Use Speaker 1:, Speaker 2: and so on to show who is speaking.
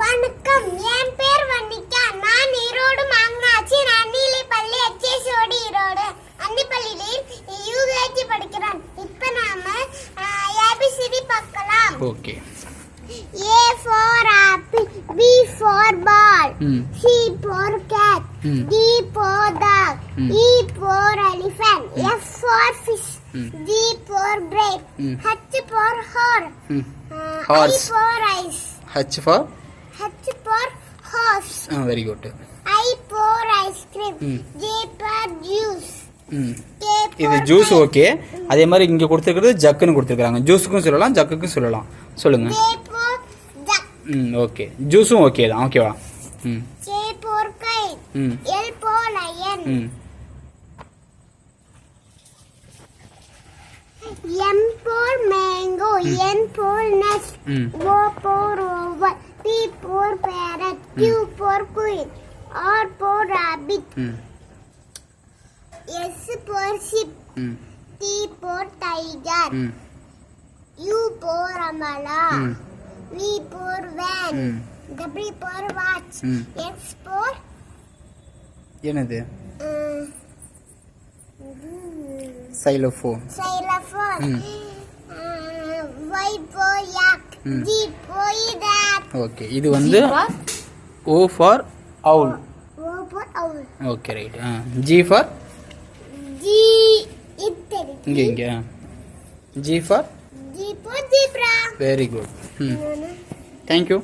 Speaker 1: வணக்கம் என் பேர் வன்னிகா நான் ஈரோடு மாங்கனாச்சி அன்னிலை பள்ளி எச்எஸ்ஓடி ஈரோடு அன்னிப்பள்ளியில் யூகேஜி படிக்கிறேன் இப்போ நாம ஏபிசிடி பார்க்கலாம்
Speaker 2: okay
Speaker 1: A for apple B for ball C for cat. D for dog. E for elephant F for fish. G for break. H for horse
Speaker 2: hmm
Speaker 1: I. For ice
Speaker 2: H for. Ah very good
Speaker 1: I for ice cream.
Speaker 2: Mm.
Speaker 1: J for juice.
Speaker 2: ம்
Speaker 1: K
Speaker 2: இது juice. Okay அதே மாதிரி இங்கே கொடுத்துருக்கிறது ஜக்குன்னு கொடுத்துருக்காங்க ஜூஸுக்கும் சொல்லலாம் ஜக்குக்கும் சொல்லலாம் சொல்லுங்க. ம் ஓகே ஜூஸும் ஓகே தான் ஓகேவா ம்
Speaker 1: J for kite.
Speaker 2: ம்
Speaker 1: L for lion.
Speaker 2: ம்
Speaker 1: M for mango. N for nest.
Speaker 2: ம்
Speaker 1: O for Q for queen. R for rabbit. S for sheep.
Speaker 2: ம்
Speaker 1: T for tiger. U for umbrella. V for van. W for watch. X for
Speaker 2: என்னது
Speaker 1: uh,
Speaker 2: xylophone.
Speaker 1: Uh, yak.
Speaker 2: Hmm.
Speaker 1: G for that.
Speaker 2: Okay இது வந்து O for owl
Speaker 1: O for owl.
Speaker 2: Okay right ah G for
Speaker 1: G இத்தடி.
Speaker 2: இங்கே இங்கே G for
Speaker 1: G for zebra.
Speaker 2: Very good hmm thank you